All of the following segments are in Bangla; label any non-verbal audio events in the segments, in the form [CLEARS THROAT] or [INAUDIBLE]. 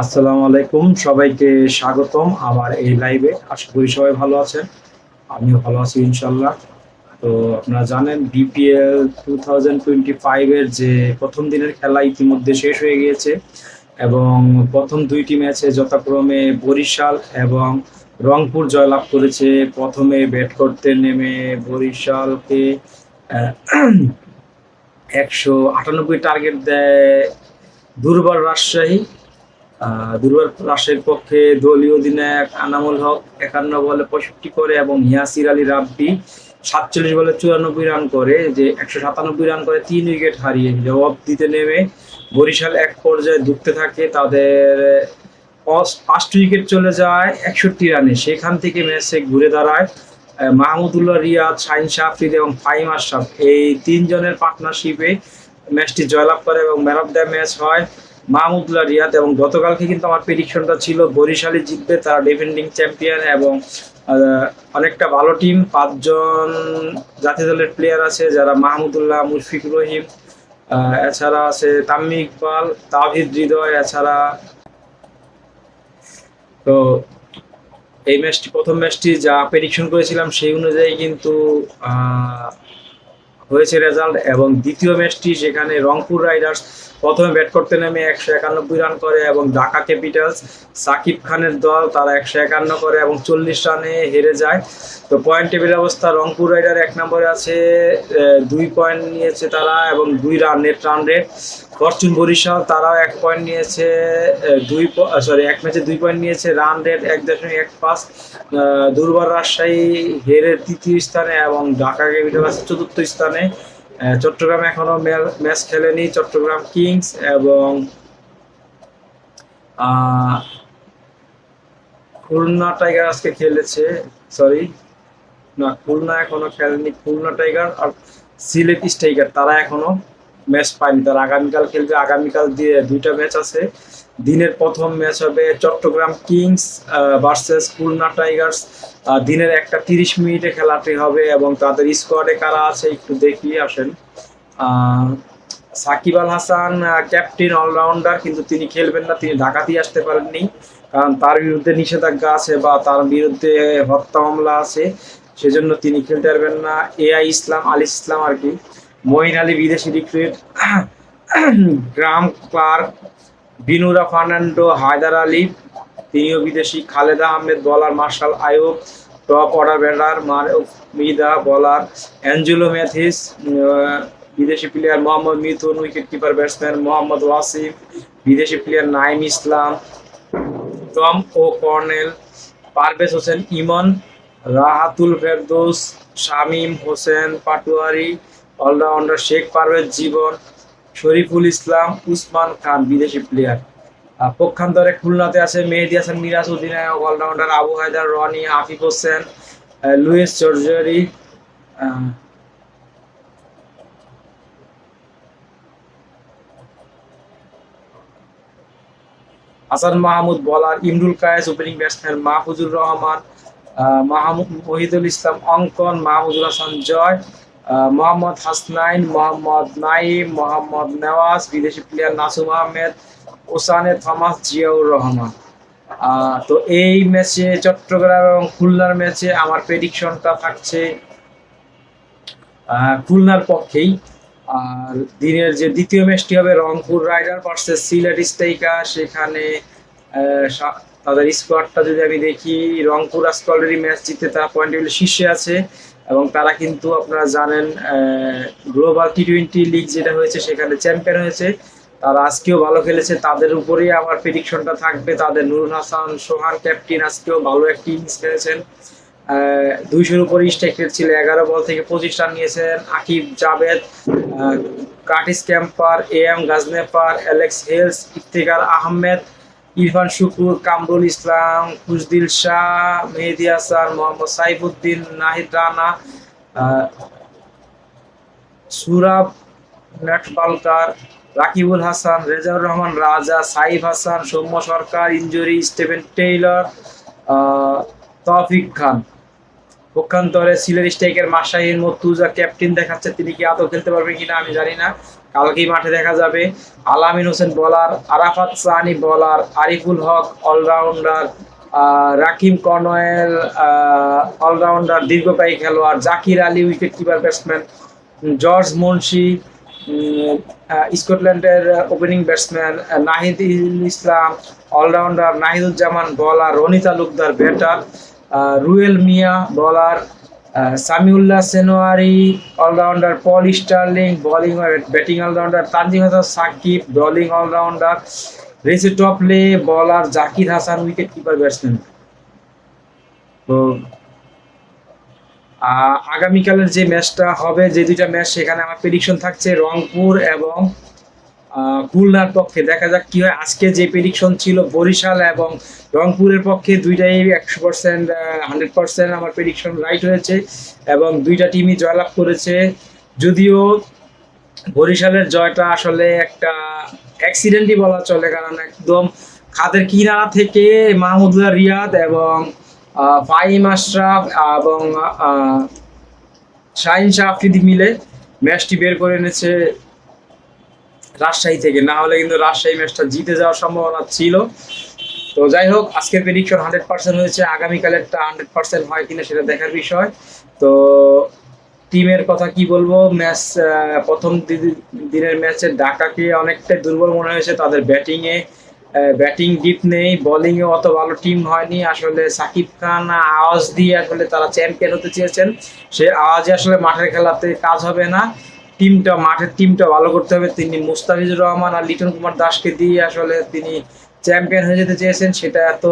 আসসালামু আলাইকুম, সবাইকে স্বাগতম আমার এই লাইভে। আশা করি সবাই ভালো আছেন। আমিও ভালো আছি ইনশাল্লাহ তো আপনারা জানেন বিপিএল টু থাউজেন্ড টোয়েন্টি ফাইভের যে প্রথম দিনের খেলা ইতিমধ্যে শেষ হয়ে গিয়েছে এবং প্রথম দুইটি ম্যাচে যথাক্রমে বরিশাল এবং রংপুর জয়লাভ করেছে। প্রথমে ব্যাট করতে নেমে বরিশালকে [CLEARS THROAT] একশো আটানব্বই টার্গেট দেয় দুর্বার রাজশাহী। দুর্বার রাজশাহীর পক্ষে দলীয় অধিনায়ক আনামুল হক একান্ন বলে পঁয়ষট্টি করে এবং ইয়াসির আলী রাব্বি সাতচল্লিশ বলে চুরানব্বই রান করে, যে একশো সাতানব্বই রান করে, তিন উইকেট হারিয়ে জবাব দিতে নেমে বরিশাল এক পর্যায়ে ধুঁকতে থাকে। তাদের পাঁচটি উইকেট চলে যায় একষট্টি রানে। সেখান থেকে ম্যাচে ঘুরে দাঁড়ায় মাহমুদুল্লাহ, রিয়াদ, শাহিন শাহফিদ এবং ফাইম আশরাফ। এই তিনজনের পার্টনারশিপে ম্যাচটি জয়লাভ করে এবং ম্যান অফ দ্য ম্যাচ হয়। মাহমুদুল্লাহ রিয়াদ এবং গতকালকে কিন্তু আমার প্রেডিকশনটা ছিল বরিশালই জিতবে তারা ডিফেন্ডিং চ্যাম্পিয়ন এবং অনেকটা ভালো টিম পাঁচজন জাতীয় দলের প্লেয়ার আছে, যারা মাহমুদুল্লাহ মুশফিকুর রহিম এছাড়া আছে তাম্মি ইকবাল তাহিদ হৃদয়, এছাড়া তো এই ম্যাচটি প্রথম ম্যাচটি যা প্রেডিকশন করেছিলাম সেই অনুযায়ী কিন্তু হয়েছে রেজাল্ট এবং দ্বিতীয় ম্যাচটি সেখানে রংপুর রাইডার্স প্রথমে ব্যাট করতে নেমে একশো একানব্বই রান করে এবং ঢাকা ক্যাপিটালস, সাকিব খানের দল তারা একশো একান্ন করে এবং চল্লিশ রানে হেরে যায়। তো পয়েন্ট টেবিল অবস্থা, রংপুর রাইডার এক নম্বরে আছে দুই পয়েন্ট নিয়েছে তারা এবং দুই run net run rate. Fortune Barishal তারাও এক পয়েন্ট নিয়েছে দুই সরি এক ম্যাচে দুই পয়েন্ট নিয়েছে, রান রেট এক দশমিক এক পাঁচ। দুর্বার রাজশাহী হেরে তৃতীয় স্থানে এবং ঢাকা ক্যাপিটাল আছে চতুর্থ স্থানে চট্টগ্রাম এখনও ম্যাচ খেলেনি। চট্টগ্রাম কিংস এবং খুলনা টাইগার আজকে খেলেছে। সরি না, খুলনা এখনও খেলেনি। খুলনা টাইগার আর সিলেট টাইগার তারা এখনও ম্যাচ পায়নি। তারা আগামীকাল খেলবে। আগামীকাল দিয়ে দুইটা ম্যাচ আছে। দিনের প্রথম ম্যাচ হবে Chattogram kings versus Khulna tigers. দিনের একটা তিরিশ মিনিটে খেলাটি হবে এবং তাদের স্কোয়াডে কারা আছে একটু দেখি আসেন। সাকিব আল হাসান ক্যাপ্টেন অলরাউন্ডার কিন্তু তিনি খেলবেন না, তিনি ঢাকাতেই আসতে পারেননি। কারণ তার বিরুদ্ধে নিষেধাজ্ঞা আছে বা তার বিরুদ্ধে হত্যা মামলা আছে। সেজন্য তিনি খেলতে পারবেন না। এআই ইসলাম, আল ইসলাম আর কি। মঈন আলী বিদেশি recruit Graham Clark Binura Fernando Haider Ali, তিনিও বিদেশি, Khaled Ahmed bowler Marshall Ayub top order batter মার মিদা বলার, অ্যাঞ্জেলো ম্যাথিস বিদেশি player Mohammad Mithun wicket keeper batsman Mohammad Wasim বিদেশি player Naim Islam, Tom O'Connell, Parvez Hossain Emon, Rahatul Ferdous, Shamim Hossain Patwari allrounder Sheikh Parvez Jibon, Shoriful Islam, Usman Khan, বিদেশি প্লেয়ার পক্ষান্তরে খুলনাতে আছে মেহেদি হাসান, মিরাজ অধিনায়ক, allrounder Abu Haider, Rony, Afif Hossain Lewis চর্জারি Hasan Mahmud bowler Imrul Kayes opening batsman Mahfuzur Rahman Mahmud Mohidul Islam, Ankon Mahmudul Hasan জয় মোহাম্মদ হাসনাইন, মোহাম্মদ নাইম, মোহাম্মদ নেওয়াজ, বিদেশি player Nasum Ahmed, Oshane Thomas Ziaur Rahman. তো এই ম্যাচে চট্টগ্রাম এবং খুলনার ম্যাচে আমার প্রেডিকশনটা থাকছে খুলনার পক্ষেই। আর দিনের যে দ্বিতীয় ম্যাচটি হবে Rangpur rider versus Sylhet striker সেখানে তাদের স্কোয়াডটা যদি আমি দেখি, রংপুর আজকে অলরেডি ম্যাচ জিতে, তারা পয়েন্ট টেবিলে শীর্ষে আছে। এবং তারা কিন্তু আপনারা জানেন গ্লোবাল টি টোয়েন্টি লিগ যেটা হয়েছে সেখানে চ্যাম্পিয়ন হয়েছে। তারা আজকেও ভালো খেলেছে। তাদের উপরেই আমার প্রেডিকশনটা থাকবে। তাদের নুরুল হাসান সোহান ক্যাপ্টেন আজকেও ভালো একটি ইনিংস খেলেছেন। দুইশোর উপরে স্ট্রাইক ছিল। এগারো বল থেকে পঁচিশ রান নিয়েছেন Aqib Javed ah, Curtis Campher A M Ghazanfar Alex Hales Iftikhar Ahmed Irfan Sukkur, Kamrul Islam, Khushdil Shah, Mehedi Hasan Mohammad Saifuddin, Nahid Rana Saurabh Netravalkar, Rakibul Hasan, Rejaur Rahman, Raja Saif Hasan, Soumya Sarkar, injury Steven Taylor Tawfique Khan. পক্ষান্তরে সিলেট স্টেকের মাসাহির মতুজা ক্যাপ্টেন দেখাচ্ছে, তিনি কি আদৌ খেলতে পারবেন কিনা আমি জানি না। কালকেই মাঠে দেখা যাবে। আলামিন Hossain bowler, Arafat Sunny bowler, Ariful Haque allrounder Rahkeem Cornwall allrounder, দীর্ঘকায়ী খেলোয়াড়, Zakir Ali wicket keeper batsman George Munsey স্কটল্যান্ডের opening batsman Nahid Islam, allrounder Nahiduzzaman bowler Rony Talukdar batter Ruyel Miah bowler Samiullah Shinwari allrounder Paul Stirling bowling batting allrounder Tanzim Hasan Sakib bowling allrounder Reece Topley bowler Zakir Hasan wicket keeper batsman তো আগামীকালের যে ম্যাচটা হবে, যে দুইটা ম্যাচ সেখানে আমার প্রেডিকশন থাকছে রংপুর এবং খুলনার পক্ষে। দেখা যাক কি হয়। আজকে যে প্রেডিকশন ছিল বরিশাল এবং রংপুরের পক্ষে, দুইটাই একশো পার্সেন্ট হান্ড্রেড পার্সেন্ট আমার প্রেডিকশন রাইট হয়েছে এবং দুইটা টিমই জয়লাভ করেছে। যদিও বরিশালের জয়টা আসলে একটা অ্যাক্সিডেন্টই বলা চলে, কারণ একদম খাদের কিনারা থেকে মাহমুদুল্লাহ রিয়াদ এবং ফাহিম আশরাফ এবং শাহিন শাহ আফ্রিদি মিলে ম্যাচটি বের করে এনেছে রাজশাহী থেকে। না হলে কিন্তু রাজশাহী ম্যাচটা জিতে যাওয়ার সম্ভাবনা ছিল। তো যাই হোক, আজকের প্রেডিকশন হান্ড্রেড পার্সেন্ট হয়েছে। আগামীকালেরটা হান্ড্রেড পার্সেন্ট হয় কিনা সেটা দেখার বিষয়। তো টিমের কথা কি বলব? ম্যাচ প্রথম দিনের ম্যাচে ঢাকাকে অনেকটাই দুর্বল মনে হয়েছে তাদের ব্যাটিংয়ে ব্যাটিং ডিপ নেই বোলিংয়ে অত ভালো টিম হয়নি। আসলে সাকিব খান আওয়াজ দিয়ে আসলে তারা চ্যাম্পিয়ন হতে চেয়েছেন। সে আওয়াজে আসলে মাঠের খেলাতে কাজ হবে না। টিমটা, মাঠের টিমটা ভালো করতে হবে। তিনি মুস্তাফিজুর রহমান আর লিটন কুমার দাসকে দিয়ে আসলে তিনি চ্যাম্পিয়ন হয়ে যেতে চেয়েছেন। সেটা এত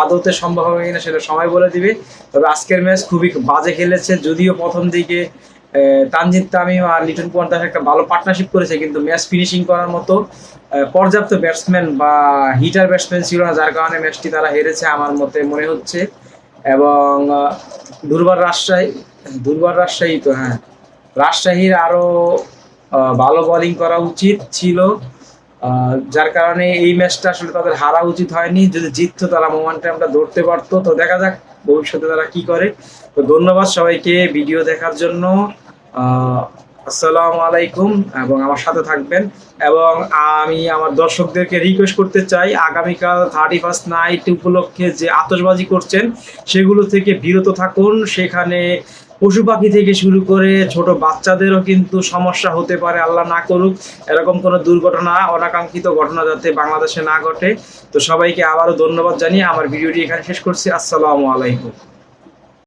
আদতে সম্ভব হবে কিনা সেটা সময় বলে দিবে। তবে আজকের ম্যাচ খুবই বাজে খেলেছে। যদিও প্রথম দিকে তানজিদ তামিম আর লিটন কুমার দাস একটা ভালো পার্টনারশিপ করেছে, কিন্তু ম্যাচ ফিনিশিং করার মতো পর্যাপ্ত ব্যাটসম্যান বা হিটার ব্যাটসম্যান ছিল না, যার কারণে ম্যাচটি তারা হেরেছে আমার মতে মনে হচ্ছে। এবং দুর্বার রাজশাহী দুর্বার রাজশাহী তো হ্যাঁ। রাজশাহীর আরও ভালো বোলিং করা উচিত ছিল। যার কারণে এই ম্যাচটা আসলে তাদের হারা উচিত হয়নি। যদি জিততো তারা মোমেন্টামটা ধরতে পারতো। তো দেখা যাক ভবিষ্যতে তারা কি করে। তো ধন্যবাদ সবাইকে ভিডিও দেখার জন্য। আসসালামু আলাইকুম এবং আমার সাথে থাকবেন। এবং আমি আমার দর্শকদেরকে রিকোয়েস্ট করতে চাই, আগামীকাল থার্টি ফার্স্ট নাইট উপলক্ষে যে আতশবাজি করছেন, সেগুলো থেকে বিরত থাকুন। সেখানে পশু পাখি থেকে শুরু করে ছোট বাচ্চাদেরও কিন্তু সমস্যা হতে পারে, আল্লাহ না করুক। এরকম কোনো দুর্ঘটনা, অনাকাঙ্ক্ষিত ঘটনা যাতে বাংলাদেশে না ঘটে। তো সবাইকে আবারও ধন্যবাদ জানিয়ে আমার ভিডিওটি এখানে শেষ করছি। আসসালামু আলাইকুম।